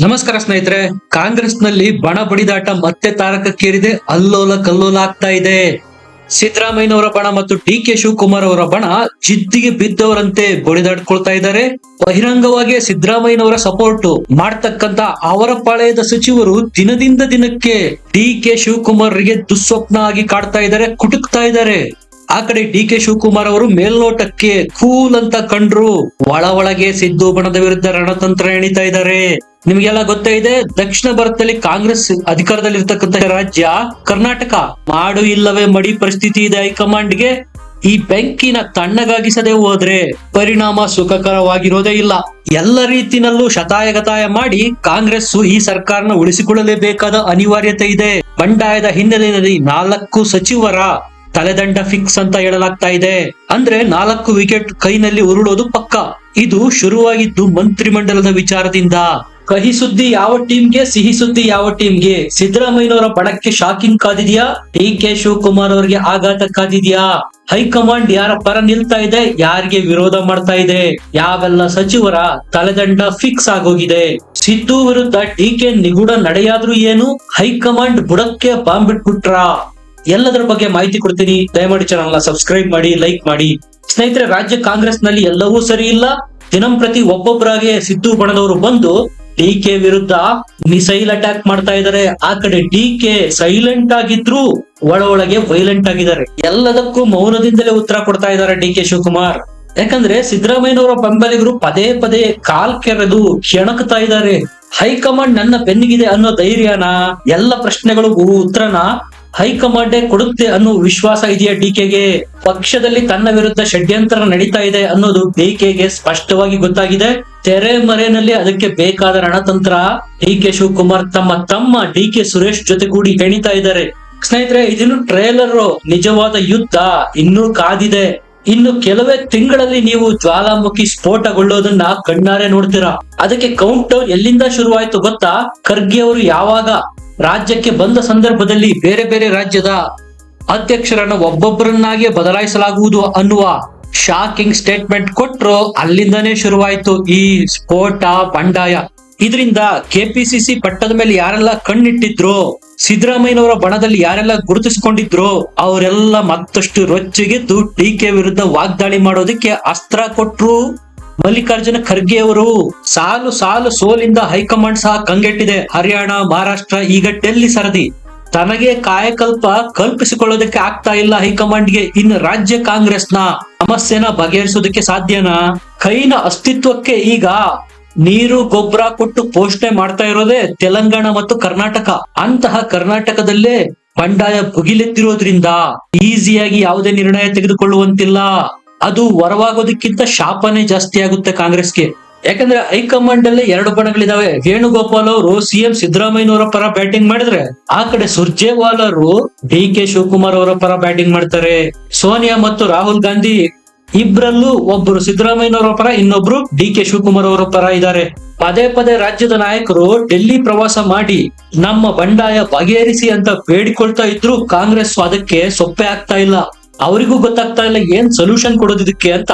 ನಮಸ್ಕಾರ ಸ್ನೇಹಿತರೆ, ಕಾಂಗ್ರೆಸ್ನಲ್ಲಿ ಬಣ ಬಡಿದಾಟ ಮತ್ತೆ ತಾರಕಕ್ಕೇರಿದೆ, ಅಲ್ಲೋಲ ಕಲ್ಲೋಲ ಆಗ್ತಾ ಇದೆ. ಸಿದ್ದರಾಮಯ್ಯನವರ ಬಣ ಮತ್ತು ಡಿ ಕೆ ಶಿವಕುಮಾರ್ ಅವರ ಬಣ ಜಿದ್ದಿಗೆ ಬಿದ್ದವರಂತೆ ಬಡಿದಾಡ್ಕೊಳ್ತಾ ಇದ್ದಾರೆ. ಬಹಿರಂಗವಾಗಿ ಸಿದ್ದರಾಮಯ್ಯನವರ ಸಪೋರ್ಟ್ ಮಾಡ್ತಕ್ಕಂತ ಅವರ ಪಾಳೆಯದ ಸಚಿವರು ದಿನದಿಂದ ದಿನಕ್ಕೆ ಡಿ ಕೆ ಶಿವಕುಮಾರ್ಗೆ ದುಸ್ವಪ್ನ ಆಗಿ ಕಾಡ್ತಾ ಇದ್ದಾರೆ, ಕುಟುಕ್ತಾ ಇದ್ದಾರೆ. ಆ ಕಡೆ ಡಿ ಕೆ ಶಿವಕುಮಾರ್ ಅವರು ಮೇಲ್ನೋಟಕ್ಕೆ ಕೂಲ್ ಅಂತ ಕಂಡ್ರು ಒಳ ಒಳಗೆ ಸಿದ್ದು ಬಣದ ವಿರುದ್ಧ ರಣತಂತ್ರ ಎಣಿತಾ ಇದ್ದಾರೆ. ನಿಮ್ಗೆಲ್ಲ ಗೊತ್ತೇ ಇದೆ, ದಕ್ಷಿಣ ಭಾರತದಲ್ಲಿ ಕಾಂಗ್ರೆಸ್ ಅಧಿಕಾರದಲ್ಲಿ ಅಧಿಕಾರದಲ್ಲಿರ್ತಕ್ಕಂಥ ರಾಜ್ಯ ಕರ್ನಾಟಕ. ಮಾಡು ಇಲ್ಲವೇ ಮಡಿ ಪರಿಸ್ಥಿತಿ ಇದೆ ಹೈಕಮಾಂಡ್ಗೆ. ಈ ಬೆಂಕಿನ ತಣ್ಣಗಾಗಿಸದೆ ಹೋದ್ರೆ ಪರಿಣಾಮ ಸುಖಕರವಾಗಿರೋದೇ ಇಲ್ಲ. ಎಲ್ಲ ರೀತಿನಲ್ಲೂ ಶತಾಯಗತಾಯ ಮಾಡಿ ಕಾಂಗ್ರೆಸ್ ಈ ಸರ್ಕಾರನ ಉಳಿಸಿಕೊಳ್ಳಲೇಬೇಕಾದ ಅನಿವಾರ್ಯತೆ ಇದೆ. ಬಂಡಾಯದ ಹಿನ್ನೆಲೆಯಲ್ಲಿ ನಾಲ್ಕು ಸಚಿವರ ತಲೆದಂಡ ಫಿಕ್ಸ್ ಅಂತ ಹೇಳಲಾಗ್ತಾ ಇದೆ. ಅಂದ್ರೆ ನಾಲ್ಕು ವಿಕೆಟ್ ಕೈನಲ್ಲಿ ಉರುಳೋದು ಪಕ್ಕ. ಇದು ಶುರುವಾಗಿದ್ದು ಮಂತ್ರಿಮಂಡಲದ ವಿಚಾರದಿಂದ. ಕಹಿ ಸುದ್ದಿ ಯಾವ ಟೀಮ್ಗೆ, ಸಿಹಿ ಸುದ್ದಿ ಯಾವ ಟೀಮ್ಗೆ? ಸಿದ್ದರಾಮಯ್ಯನವರ ಬಡಕ್ಕೆ ಶಾಕಿಂಗ್ ಕಾದಿದ್ಯಾ? ಡಿ ಕೆ ಶಿವಕುಮಾರ್ ಅವರಿಗೆ ಆಘಾತ ಕಾದಿದ್ಯಾ? ಹೈಕಮಾಂಡ್ ಯಾರ ಪರ ನಿಲ್ತಾ ಇದೆ? ಯಾರಿಗೆ ವಿರೋಧ ಮಾಡ್ತಾ ಇದೆ? ಯಾವೆಲ್ಲ ಸಚಿವರ ತಲೆದಂಡ ಫಿಕ್ಸ್ ಆಗೋಗಿದೆ? ಸಿದ್ದು ವಿರುದ್ಧ ಡಿ ಕೆ ನಿಗೂಢ ನಡೆಯಾದ್ರೂ ಏನು? ಹೈಕಮಾಂಡ್ ಬುಡಕ್ಕೆ ಬಾಂಬ್ ಬಿಟ್ಬಿಟ್ರಾ? ಎಲ್ಲದರ ಬಗ್ಗೆ ಮಾಹಿತಿ ಕೊಡ್ತೀನಿ. ದಯಮಾಡಿ ಚಾನಲ್ ಸಬ್ಸ್ಕ್ರೈಬ್ ಮಾಡಿ ಲೈಕ್ ಮಾಡಿ. ಸ್ನೇಹಿತರೆ, ರಾಜ್ಯ ಕಾಂಗ್ರೆಸ್ನಲ್ಲಿ ಎಲ್ಲವೂ ಸರಿ ಇಲ್ಲ. ದಿನಂಪ್ರತಿ ಒಬ್ಬೊಬ್ಬರಾಗೆ ಸಿದ್ದು ಬಣದವರು ಬಂದು ಡಿ ಕೆ ವಿರುದ್ಧ ಮಿಸೈಲ್ ಅಟ್ಯಾಕ್ ಮಾಡ್ತಾ ಇದ್ದಾರೆ. ಆ ಕಡೆ ಡಿ ಕೆ ಸೈಲೆಂಟ್ ಆಗಿದ್ರು ಒಳ ಒಳಗೆ ವೈಲೆಂಟ್ ಆಗಿದ್ದಾರೆ. ಎಲ್ಲದಕ್ಕೂ ಮೌನದಿಂದಲೇ ಉತ್ತರ ಕೊಡ್ತಾ ಇದ್ದಾರೆ ಡಿ ಕೆ ಶಿವಕುಮಾರ್. ಯಾಕಂದ್ರೆ ಸಿದ್ದರಾಮಯ್ಯನವರ ಬೆಂಬಲಿಗರು ಪದೇ ಪದೇ ಕಾಲ್ ಕೆರೆದು ಕೆಣಕ್ತಾ ಇದ್ದಾರೆ. ಹೈಕಮಾಂಡ್ ನನ್ನ ಬೆನ್ನಿಗಿದೆ ಅನ್ನೋ ಧೈರ್ಯನ, ಎಲ್ಲ ಪ್ರಶ್ನೆಗಳಿಗೂ ಉತ್ತರನ ಹೈಕಮಾಂಡೇ ಕೊಡುತ್ತೆ ಅನ್ನೋ ವಿಶ್ವಾಸ ಇದೆಯಾ ಡಿಕೆಗೆ ಪಕ್ಷದಲ್ಲಿ ತನ್ನ ವಿರುದ್ಧ ಷಡ್ಯಂತ್ರ ನಡೀತಾ ಇದೆ ಅನ್ನೋದು ಡಿಕೆಗೆ ಸ್ಪಷ್ಟವಾಗಿ ಗೊತ್ತಾಗಿದೆ. ತೆರೆ ಮರೆಯಲ್ಲಿ ಅದಕ್ಕೆ ಬೇಕಾದ ರಣತಂತ್ರ ಡಿ ಕೆ ಶಿವಕುಮಾರ್ ತಮ್ಮ ತಮ್ಮ ಡಿ ಕೆ ಸುರೇಶ್ ಜೊತೆಗೂಡಿ ಹೆಣಿತಾ ಇದ್ದಾರೆ. ಸ್ನೇಹಿತರೆ, ಇದನ್ನು ಟ್ರೇಲರ್ ನಿಜವಾದ ಯುದ್ಧ ಇನ್ನೂ ಕಾದಿದೆ. ಇನ್ನು ಕೆಲವೇ ತಿಂಗಳಲ್ಲಿ ನೀವು ಜ್ವಾಲಾಮುಖಿ ಸ್ಫೋಟಗೊಳ್ಳೋದನ್ನ ಕಣ್ಣಾರೆ ನೋಡ್ತೀರಾ. ಅದಕ್ಕೆ ಕೌಂಟ್ ಡೌನ್ ಎಲ್ಲಿಂದ ಶುರುವಾಯ್ತು ಗೊತ್ತಾ? ಖರ್ಗೆ ಅವರು ಯಾವಾಗ ರಾಜ್ಯಕ್ಕೆ ಬಂದ ಸಂದರ್ಭದಲ್ಲಿ ಬೇರೆ ಬೇರೆ ರಾಜ್ಯದ ಅಧ್ಯಕ್ಷರನ್ನ ಒಬ್ಬೊಬ್ಬರನ್ನಾಗಿ ಬದಲಾಯಿಸಲಾಗುವುದು ಅನ್ನುವ ಶಾಕಿಂಗ್ ಸ್ಟೇಟ್ಮೆಂಟ್ ಕೊಟ್ಟರು ಅಲ್ಲಿಂದನೇ ಶುರುವಾಯಿತು ಈ ಸ್ಫೋಟ, ಬಂಡಾಯ. ಇದರಿಂದ ಕೆಪಿಸಿಸಿ ಪಟ್ಟದ ಮೇಲೆ ಯಾರೆಲ್ಲ ಕಣ್ಣಿಟ್ಟಿದ್ರು, ಸಿದ್ದರಾಮಯ್ಯನವರ ಬಣದಲ್ಲಿ ಯಾರೆಲ್ಲ ಗುರುತಿಸಿಕೊಂಡಿದ್ರು, ಅವರೆಲ್ಲ ಮತ್ತಷ್ಟು ರೊಚ್ಚಿಗೆದ್ದು ಕೆ ವಿರುದ್ಧ ವಾಗ್ದಾಳಿ ಮಾಡೋದಕ್ಕೆ ಅಸ್ತ್ರ ಕೊಟ್ರು. ಮಲ್ಲಿಕಾರ್ಜುನ ಖರ್ಗೆ ಅವರು ಸಾಲು ಸಾಲು ಸೋಲಿಂದ ಹೈಕಮಾಂಡ್ ಸಹ ಕಂಗೆಟ್ಟಿದೆ. ಹರಿಯಾಣ, ಮಹಾರಾಷ್ಟ್ರ ಈಗ ಡೆಲ್ಲಿ ಸರದಿ. ತನಗೆ ಕಾಯಕಲ್ಪ ಕಲ್ಪಿಸಿಕೊಳ್ಳೋದಕ್ಕೆ ಆಗ್ತಾ ಇಲ್ಲ ಹೈಕಮಾಂಡ್ಗೆ. ಇನ್ನು ರಾಜ್ಯ ಕಾಂಗ್ರೆಸ್ನ ಸಮಸ್ಯೆನ ಬಗೆಹರಿಸೋದಕ್ಕೆ ಸಾಧ್ಯನಾ? ಕೈನ ಅಸ್ತಿತ್ವಕ್ಕೆ ಈಗ ನೀರು, ಗೊಬ್ಬರ ಕೊಟ್ಟು ಪೋಷಣೆ ಮಾಡ್ತಾ ಇರೋದೇ ತೆಲಂಗಾಣ ಮತ್ತು ಕರ್ನಾಟಕ. ಅಂತಹ ಕರ್ನಾಟಕದಲ್ಲೇ ಬಂಡಾಯ ಭುಗಿಲೆತ್ತಿರೋದ್ರಿಂದ ಈಸಿಯಾಗಿ ಯಾವುದೇ ನಿರ್ಣಯ ತೆಗೆದುಕೊಳ್ಳುವಂತಿಲ್ಲ. ಅದು ವರವಾಗೋದಕ್ಕಿಂತ ಶಾಪನೇ ಜಾಸ್ತಿ ಆಗುತ್ತೆ ಕಾಂಗ್ರೆಸ್ಗೆ. ಯಾಕಂದ್ರೆ ಹೈಕಮಾಂಡ್ ಅಲ್ಲಿ ಎರಡು ಬಣಗಳಿದಾವೆ. ವೇಣುಗೋಪಾಲ್ ಅವರು, ಸಿಎಂ ಸಿದ್ದರಾಮಯ್ಯನವರ ಪರ ಬ್ಯಾಟಿಂಗ್ ಮಾಡಿದ್ರೆ, ಆ ಕಡೆ ಸುರ್ಜೇವಾಲ್ ಅವರು, ಡಿ ಕೆ ಶಿವಕುಮಾರ್ ಅವರ ಪರ ಬ್ಯಾಟಿಂಗ್ ಮಾಡ್ತಾರೆ. ಸೋನಿಯಾ ಮತ್ತು ರಾಹುಲ್ ಗಾಂಧಿ ಇಬ್ರಲ್ಲೂ ಒಬ್ಬರು ಸಿದ್ದರಾಮಯ್ಯನವರ ಪರ, ಇನ್ನೊಬ್ರು ಡಿ ಕೆ ಶಿವಕುಮಾರ್ ಅವರ ಪರ ಇದ್ದಾರೆ. ಪದೇ ಪದೇ ರಾಜ್ಯದ ನಾಯಕರು ಡೆಲ್ಲಿ ಪ್ರವಾಸ ಮಾಡಿ, ನಮ್ಮ ಬಂಡಾಯ ಬಗೆಹರಿಸಿ ಅಂತ ಬೇಡಿಕೊಳ್ತಾ ಇದ್ರು ಕಾಂಗ್ರೆಸ್ ಅದಕ್ಕೆ ಸೊಪ್ಪೆ ಆಗ್ತಾ ಇಲ್ಲ. ಅವರಿಗೂ ಗೊತ್ತಾಗ್ತಾ ಇಲ್ಲ ಏನ್ ಸೊಲ್ಯೂಷನ್ ಕೊಡೋದಿದಕ್ಕೆ ಅಂತ.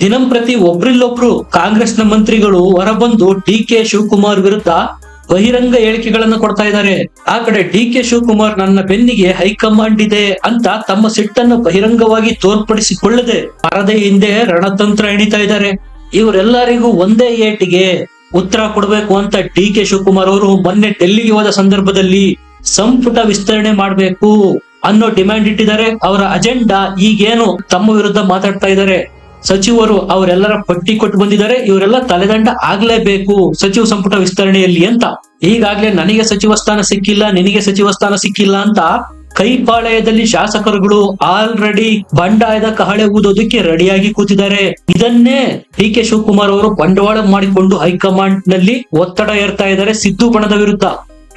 ದಿನಂಪ್ರತಿ ಒಬ್ರಿಲ್ಲೊಬ್ರು ಕಾಂಗ್ರೆಸ್ನ ಮಂತ್ರಿಗಳು ಹೊರಬಂದು ಡಿ ಕೆ ಶಿವಕುಮಾರ್ ವಿರುದ್ಧ ಬಹಿರಂಗ ಹೇಳಿಕೆಗಳನ್ನು ಕೊಡ್ತಾ ಇದ್ದಾರೆ. ಆ ಕಡೆ ಡಿ ಕೆ ಶಿವಕುಮಾರ್ ನನ್ನ ಬೆನ್ನಿಗೆ ಹೈಕಮಾಂಡ್ ಇದೆ ಅಂತ ತಮ್ಮ ಸಿಟ್ಟನ್ನು ಬಹಿರಂಗವಾಗಿ ತೋರ್ಪಡಿಸಿಕೊಳ್ಳದೆ ಪರದೆ ಹಿಂದೆ ರಣತಂತ್ರ ಎಣಿತಾ ಇದ್ದಾರೆ. ಇವರೆಲ್ಲರಿಗೂ ಒಂದೇ ಏಟಿಗೆ ಉತ್ತರ ಕೊಡಬೇಕು ಅಂತ ಡಿ ಕೆ ಶಿವಕುಮಾರ್ ಅವರು ಮೊನ್ನೆ ಡೆಲ್ಲಿಗೆ ಹೋದ ಸಂದರ್ಭದಲ್ಲಿ ಸಂಪುಟ ವಿಸ್ತರಣೆ ಮಾಡಬೇಕು. ಅನ್ನೋ ಡಿಮ್ಯಾಂಡ್ ಇಟ್ಟಿದ್ದಾರೆ. ಅವರ ಅಜೆಂಡಾ ಈಗೇನು ತಮ್ಮ ವಿರುದ್ಧ ಮಾತಾಡ್ತಾ ಇದ್ದಾರೆ. ಸಚಿವರು ಅವರೆಲ್ಲರ ಪಟ್ಟಿ ಕೊಟ್ಟು ಬಂದಿದ್ದಾರೆ. ಇವರೆಲ್ಲ ತಲೆದಂಡ ಆಗ್ಲೇಬೇಕು ಸಚಿವ ಸಂಪುಟ ವಿಸ್ತರಣೆಯಲ್ಲಿ ಅಂತ. ಈಗಾಗ್ಲೇ ನನಗೆ ಸಚಿವ ಸ್ಥಾನ ಸಿಕ್ಕಿಲ್ಲ, ನಿನಗೆ ಸಚಿವ ಸ್ಥಾನ ಸಿಕ್ಕಿಲ್ಲ ಅಂತ ಕೈಪಾಳಯದಲ್ಲಿ ಶಾಸಕರುಗಳು ಆಲ್ರೆಡಿ ಬಂಡಾಯದ ಕಹಳೆ ಊದೋದಕ್ಕೆ ರೆಡಿಯಾಗಿ ಕೂತಿದ್ದಾರೆ. ಇದನ್ನೇ ಡಿ ಕೆ ಶಿವಕುಮಾರ್ ಅವರು ಬಂಡವಾಳ ಮಾಡಿಕೊಂಡು ಹೈಕಮಾಂಡ್ನಲ್ಲಿ ಒತ್ತಡ ಏರ್ತಾ ಇದ್ದಾರೆ ಸಿದ್ದು ಬಣದ ವಿರುದ್ಧ.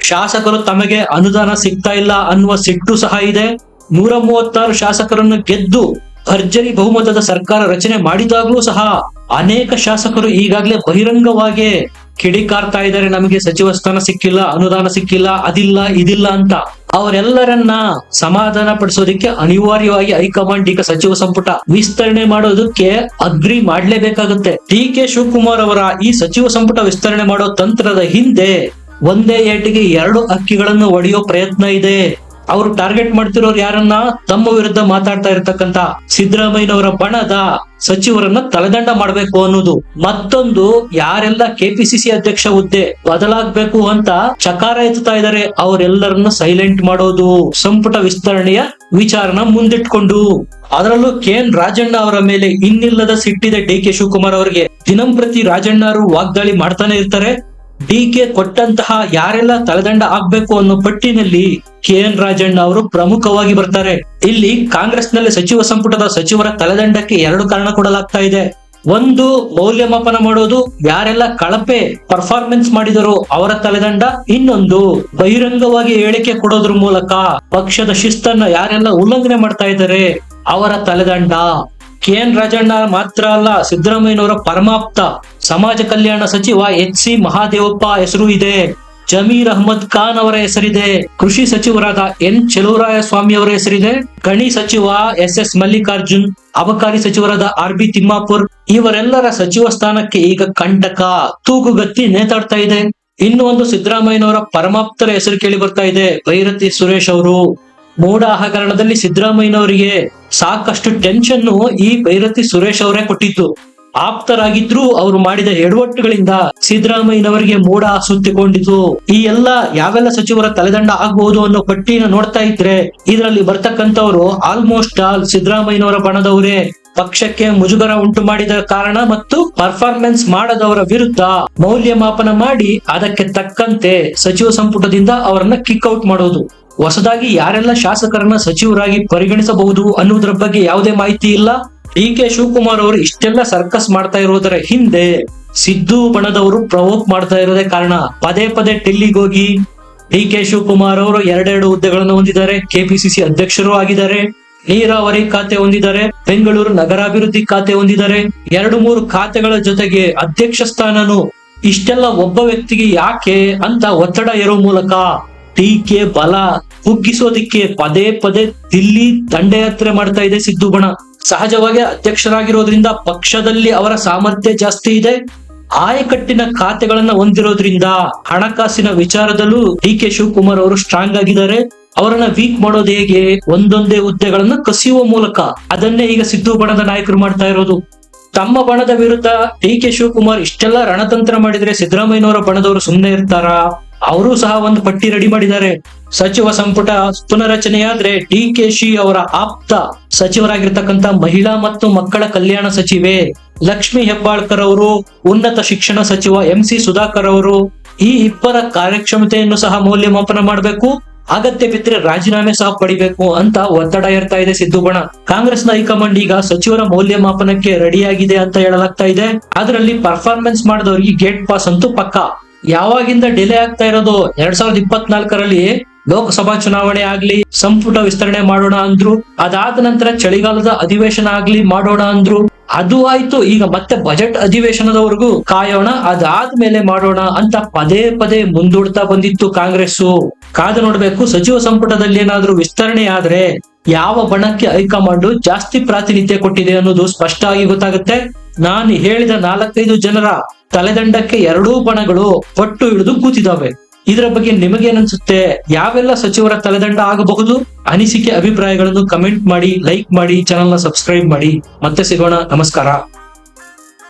ಶಾಸಕರು ತಮಗೆ ಅನುದಾನ ಸಿಗ್ತಾ ಇಲ್ಲ ಅನ್ನುವ ಸಿಟ್ಟು ಸಹ ಇದೆ. ನೂರ ಮೂವತ್ತಾರು ಶಾಸಕರನ್ನು ಗೆದ್ದು ಭರ್ಜರಿ ಬಹುಮತದ ಸರ್ಕಾರ ರಚನೆ ಮಾಡಿದಾಗಲೂ ಸಹ ಅನೇಕ ಶಾಸಕರು ಈಗಾಗಲೇ ಬಹಿರಂಗವಾಗಿ ಕಿಡಿಕಾರ್ತಾ ಇದ್ದಾರೆ. ನಮಗೆ ಸಚಿವ ಸ್ಥಾನ ಸಿಕ್ಕಿಲ್ಲ, ಅನುದಾನ ಸಿಕ್ಕಿಲ್ಲ, ಅದಿಲ್ಲ, ಇದಿಲ್ಲ ಅಂತ. ಅವರೆಲ್ಲರನ್ನ ಸಮಾಧಾನ ಪಡಿಸೋದಕ್ಕೆ ಅನಿವಾರ್ಯವಾಗಿ ಹೈಕಮಾಂಡ್ ಈಗ ಸಚಿವ ಸಂಪುಟ ವಿಸ್ತರಣೆ ಮಾಡೋದಕ್ಕೆ ಅಗ್ರಿ ಮಾಡಲೇಬೇಕಾಗುತ್ತೆ. ಡಿ ಕೆ ಶಿವಕುಮಾರ್ ಅವರ ಈ ಸಚಿವ ಸಂಪುಟ ವಿಸ್ತರಣೆ ಮಾಡೋ ತಂತ್ರದ ಹಿಂದೆ ಒಂದೇ ಏಟಿಗೆ ಎರಡು ಅಕ್ಕಿಗಳನ್ನು ಒಡೆಯೋ ಪ್ರಯತ್ನ ಇದೆ. ಅವರು ಟಾರ್ಗೆಟ್ ಮಾಡ್ತಿರೋರು ಯಾರನ್ನ? ತಮ್ಮ ವಿರುದ್ಧ ಮಾತಾಡ್ತಾ ಇರತಕ್ಕಂತ ಸಿದ್ದರಾಮಯ್ಯನವರ ಬಣದ ಸಚಿವರನ್ನ ತಲೆದಂಡ ಮಾಡಬೇಕು ಅನ್ನೋದು. ಮತ್ತೊಂದು, ಯಾರೆಲ್ಲ ಕೆಪಿಸಿಸಿ ಅಧ್ಯಕ್ಷ ಹುದ್ದೆ ಬದಲಾಗ್ಬೇಕು ಅಂತ ಚಕಾರ ಎತ್ತುತ್ತಾ ಇದಾರೆ ಅವರೆಲ್ಲರನ್ನ ಸೈಲೆಂಟ್ ಮಾಡೋದು, ಸಂಪುಟ ವಿಸ್ತರಣೆಯ ವಿಚಾರನ ಮುಂದಿಟ್ಕೊಂಡು. ಅದರಲ್ಲೂ ಕೆ ಎನ್ ರಾಜಣ್ಣ ಅವರ ಮೇಲೆ ಇನ್ನಿಲ್ಲದ ಸಿಟ್ಟಿದೆ ಡಿ ಕೆ ಶಿವಕುಮಾರ್ ಅವರಿಗೆ. ದಿನಂಪ್ರತಿ ರಾಜಣ್ಣ ಅವರು ವಾಗ್ದಾಳಿ ಮಾಡ್ತಾನೆ ಇರ್ತಾರೆ. ಡಿ ಕೆ ಕೊಟ್ಟಂತಹ ಯಾರೆಲ್ಲ ತಲೆದಂಡ ಆಗ್ಬೇಕು ಅನ್ನೋ ಪಟ್ಟಿನಲ್ಲಿ ಕೆ ಎನ್ ರಾಜಣ್ಣ ಅವರು ಪ್ರಮುಖವಾಗಿ ಬರ್ತಾರೆ. ಇಲ್ಲಿ ಕಾಂಗ್ರೆಸ್ನಲ್ಲಿ ಸಚಿವ ಸಂಪುಟದ ಸಚಿವರ ತಲೆದಂಡಕ್ಕೆ ಎರಡು ಕಾರಣ ಕೊಡಲಾಗ್ತಾ ಇದೆ. ಒಂದು, ಮೌಲ್ಯಮಾಪನ ಮಾಡೋದು, ಯಾರೆಲ್ಲ ಕಳಪೆ ಪರ್ಫಾರ್ಮೆನ್ಸ್ ಮಾಡಿದರೋ ಅವರ ತಲೆದಂಡ ಇನ್ನೊಂದು, ಬಹಿರಂಗವಾಗಿ ಹೇಳಿಕೆ ಕೊಡೋದ್ರ ಮೂಲಕ ಪಕ್ಷದ ಶಿಸ್ತನ್ನ ಯಾರೆಲ್ಲ ಉಲ್ಲಂಘನೆ ಮಾಡ್ತಾ ಇದ್ದಾರೆ ಅವರ ತಲೆದಂಡ ಕೆ ಎನ್ ರಾಜಣ್ಣ ಮಾತ್ರ ಅಲ್ಲ, ಸಿದ್ದರಾಮಯ್ಯನವರ ಪರಮಾಪ್ತ, ಸಮಾಜ ಕಲ್ಯಾಣ ಸಚಿವ ಎಚ್ ಸಿ ಮಹಾದೇವಪ್ಪ ಹೆಸರು ಇದೆ. ಜಮೀರ್ ಅಹಮದ್ ಖಾನ್ ಅವರ ಹೆಸರಿದೆ. ಕೃಷಿ ಸಚಿವರಾದ ಎನ್ ಚೆಲುವರಾಯ ಸ್ವಾಮಿ ಅವರ ಹೆಸರಿದೆ. ಗಣಿ ಸಚಿವ ಎಸ್ ಎಸ್ ಮಲ್ಲಿಕಾರ್ಜುನ್, ಅಬಕಾರಿ ಸಚಿವರಾದ ಆರ್ ಬಿ ತಿಮ್ಮಾಪುರ್, ಇವರೆಲ್ಲರ ಸಚಿವ ಸ್ಥಾನಕ್ಕೆ ಈಗ ಕಂಟಕ ತೂಗುಗತ್ತಿ ನೇತಾಡ್ತಾ ಇದೆ. ಇನ್ನು ಒಂದು ಸಿದ್ದರಾಮಯ್ಯನವರ ಪರಮಾಪ್ತರ ಹೆಸರು ಕೇಳಿ ಬರ್ತಾ ಇದೆ. ಭೈರತಿ ಸುರೇಶ್ ಅವರು. ಮೂಡ ಹಗರಣದಲ್ಲಿ ಸಿದ್ದರಾಮಯ್ಯನವರಿಗೆ ಸಾಕಷ್ಟು ಟೆನ್ಷನ್ ಈ ಭೈರತಿ ಸುರೇಶ್ ಅವರೇ ಕೊಟ್ಟಿತ್ತು ಆಪ್ತರಾಗಿದ್ರು ಅವರು ಮಾಡಿದ ಎಡವಟ್ಟುಗಳಿಂದ ಸಿದ್ದರಾಮಯ್ಯನವರಿಗೆ ಮೋಡ ಸುತ್ತಿಕೊಂಡಿತು ಈ ಎಲ್ಲ ಯಾವೆಲ್ಲ ಸಚಿವರ ತಲೆದಂಡ ಆಗಬಹುದು ಅನ್ನೋ ಪಟ್ಟಿನ ನೋಡ್ತಾ ಇದ್ರೆ ಇದರಲ್ಲಿ ಬರ್ತಕ್ಕಂಥವ್ರು ಆಲ್ಮೋಸ್ಟ್ ಆಲ್ ಸಿದ್ದರಾಮಯ್ಯನವರ ಬಣದವರೇ. ಪಕ್ಷಕ್ಕೆ ಮುಜುಗರ ಉಂಟು ಮಾಡಿದ ಕಾರಣ ಮತ್ತು ಪರ್ಫಾರ್ಮೆನ್ಸ್ ಮಾಡದವರ ವಿರುದ್ಧ ಮೌಲ್ಯಮಾಪನ ಮಾಡಿ ಅದಕ್ಕೆ ತಕ್ಕಂತೆ ಸಚಿವ ಸಂಪುಟದಿಂದ ಅವರನ್ನ ಕಿಕ್ ಔಟ್ ಮಾಡೋದು. ಹೊಸದಾಗಿ ಯಾರೆಲ್ಲ ಶಾಸಕರನ್ನ ಸಚಿವರಾಗಿ ಪರಿಗಣಿಸಬಹುದು ಅನ್ನೋದ್ರ ಬಗ್ಗೆ ಯಾವುದೇ ಮಾಹಿತಿ ಇಲ್ಲ. ಡಿ ಕೆ ಶಿವಕುಮಾರ್ ಅವರು ಇಷ್ಟೆಲ್ಲ ಸರ್ಕಸ್ ಮಾಡ್ತಾ ಇರೋದರ ಹಿಂದೆ ಸಿದ್ದು ಬಣದವರು ಪ್ರವೋಕ್ ಮಾಡ್ತಾ ಇರೋದೇ ಕಾರಣ. ಪದೇ ಪದೇ ಡೆಲ್ಲಿಗೆ ಹೋಗಿ ಡಿ ಕೆ ಶಿವಕುಮಾರ್ ಅವರು ಎರಡೆರಡು ಹುದ್ದೆಗಳನ್ನು ಹೊಂದಿದ್ದಾರೆ. ಕೆಪಿಸಿಸಿ ಅಧ್ಯಕ್ಷರು ಆಗಿದ್ದಾರೆ. ನೀರಾವರಿ ಖಾತೆ ಹೊಂದಿದ್ದಾರೆ. ಬೆಂಗಳೂರು ನಗರಾಭಿವೃದ್ಧಿ ಖಾತೆ ಹೊಂದಿದ್ದಾರೆ. ಎರಡು ಮೂರು ಖಾತೆಗಳ ಜೊತೆಗೆ ಅಧ್ಯಕ್ಷ ಸ್ಥಾನನು ಇಷ್ಟೆಲ್ಲ ಒಬ್ಬ ವ್ಯಕ್ತಿಗೆ ಯಾಕೆ ಅಂತ ಒತ್ತಡ ಇರೋ ಮೂಲಕ ಟೀಕೆ ಬಲ ಕುಗ್ಗಿಸೋದಿಕ್ಕೆ ಪದೇ ಪದೇ ದಿಲ್ಲಿ ದಂಡಯಾತ್ರೆ ಮಾಡ್ತಾ ಇದೆ ಸಿದ್ದು ಬಣ. ಸಹಜವಾಗಿ ಅಧ್ಯಕ್ಷರಾಗಿರೋದ್ರಿಂದ ಪಕ್ಷದಲ್ಲಿ ಅವರ ಸಾಮರ್ಥ್ಯ ಜಾಸ್ತಿ ಇದೆ. ಆಯಕಟ್ಟಿನ ಖಾತೆಗಳನ್ನ ಹೊಂದಿರೋದ್ರಿಂದ ಹಣಕಾಸಿನ ವಿಚಾರದಲ್ಲೂ ಡಿ ಕೆ ಶಿವಕುಮಾರ್ ಅವರು ಸ್ಟ್ರಾಂಗ್ ಆಗಿದ್ದಾರೆ. ಅವರನ್ನ ವೀಕ್ ಮಾಡೋದು ಹೇಗೆ? ಒಂದೊಂದೇ ಹುದ್ದೆಗಳನ್ನ ಕಸಿಯುವ ಮೂಲಕ. ಅದನ್ನೇ ಈಗ ಸಿದ್ದು ಬಣದ ನಾಯಕರು ಮಾಡ್ತಾ ಇರೋದು. ತಮ್ಮ ಬಣದ ವಿರುದ್ಧ ಡಿ ಕೆ ಶಿವಕುಮಾರ್ ಇಷ್ಟೆಲ್ಲ ರಣತಂತ್ರ ಮಾಡಿದ್ರೆ ಸಿದ್ದರಾಮಯ್ಯನವರ ಬಣದವರು ಸುಮ್ಮನೆ ಇರ್ತಾರಾ? ಅವರು ಸಹ ಒಂದು ಪಟ್ಟಿ ರೆಡಿ ಮಾಡಿದ್ದಾರೆ. ಸಚಿವ ಸಂಪುಟ ಪುನರಚನೆಯಾದ್ರೆ ಡಿ ಕೆ ಶಿ ಅವರ ಆಪ್ತ ಸಚಿವರಾಗಿರ್ತಕ್ಕಂಥ ಮಹಿಳಾ ಮತ್ತು ಮಕ್ಕಳ ಕಲ್ಯಾಣ ಸಚಿವೆ ಲಕ್ಷ್ಮಿ ಹೆಬ್ಬಾಳ್ಕರ್ ಅವರು, ಉನ್ನತ ಶಿಕ್ಷಣ ಸಚಿವ ಎಂ ಸಿ ಸುಧಾಕರ್ ಅವರು ಈ ಇಬ್ಬರ ಕಾರ್ಯಕ್ಷಮತೆಯನ್ನು ಸಹ ಮೌಲ್ಯಮಾಪನ ಮಾಡಬೇಕು. ಅಗತ್ಯ ಬಿದ್ದರೆ ರಾಜೀನಾಮೆ ಸಹ ಪಡಿಬೇಕು ಅಂತ ಒತ್ತಡ ಇರ್ತಾ ಇದೆ ಸಿದ್ದು ಬಣ ಕಾಂಗ್ರೆಸ್ನ ಹೈಕಮಾಂಡ್ ಈಗ ಸಚಿವರ ಮೌಲ್ಯಮಾಪನಕ್ಕೆ ರೆಡಿಯಾಗಿದೆ ಅಂತ ಹೇಳಲಾಗ್ತಾ ಇದೆ. ಅದರಲ್ಲಿ ಪರ್ಫಾರ್ಮೆನ್ಸ್ ಮಾಡಿದವರಿಗೆ ಗೇಟ್ ಪಾಸ್ ಅಂತೂ ಪಕ್ಕ. ಯಾವಾಗಿಂದ ಡಿಲೇ ಆಗ್ತಾ ಇರೋದು? ಎರಡ್ ಸಾವಿರದ ಇಪ್ಪತ್ನಾಲ್ಕರಲ್ಲಿ ಲೋಕಸಭಾ ಚುನಾವಣೆ ಆಗ್ಲಿ, ಸಂಪುಟ ವಿಸ್ತರಣೆ ಮಾಡೋಣ ಅಂದ್ರು, ಅದಾದ ನಂತರ ಚಳಿಗಾಲದ ಅಧಿವೇಶನ ಆಗ್ಲಿ ಮಾಡೋಣ ಅಂದ್ರು. ಅದು ಆಯ್ತು, ಈಗ ಮತ್ತೆ ಬಜೆಟ್ ಅಧಿವೇಶನದವರೆಗೂ ಕಾಯೋಣ ಅದಾದ್ಮೇಲೆ ಮಾಡೋಣ ಅಂತ ಪದೇ ಪದೇ ಮುಂದೂಡ್ತಾ ಬಂದಿತ್ತು ಕಾಂಗ್ರೆಸ್ ಕಾದು ನೋಡ್ಬೇಕು, ಸಚಿವ ಸಂಪುಟದಲ್ಲಿ ಏನಾದ್ರೂ ವಿಸ್ತರಣೆ ಆದ್ರೆ ಯಾವ ಬಣಕ್ಕೆ ಹೈಕಮಾಂಡ್ ಜಾಸ್ತಿ ಪ್ರಾತಿನಿಧ್ಯ ಕೊಟ್ಟಿದೆ ಅನ್ನೋದು ಸ್ಪಷ್ಟ ಆಗಿ ಗೊತ್ತಾಗುತ್ತೆ. ನಾನು ಹೇಳಿದ ನಾಲ್ಕೈದು ಜನರ ತಲೆದಂಡಕ್ಕೆ ಎರಡೂ ಬಣಗಳು ಪಟ್ಟು ಹಿಡಿದು ಕೂತಿದ್ದಾವೆ. ಇದರ ಬಗ್ಗೆ ನಿಮಗೇನನ್ಸುತ್ತೆ ಯಾವೆಲ್ಲ ಸಚಿವರ ತಲೆದಂಡ ಆಗಬಹುದು? ಅನಿಸಿಕೆ ಅಭಿಪ್ರಾಯಗಳನ್ನು ಕಮೆಂಟ್ ಮಾಡಿ, ಲೈಕ್ ಮಾಡಿ ಚಾನೆಲ್ನ ಸಬ್ಸ್ಕ್ರೈಬ್ ಮಾಡಿ. ಮತ್ತೆ ಸಿಗೋಣ. ನಮಸ್ಕಾರ.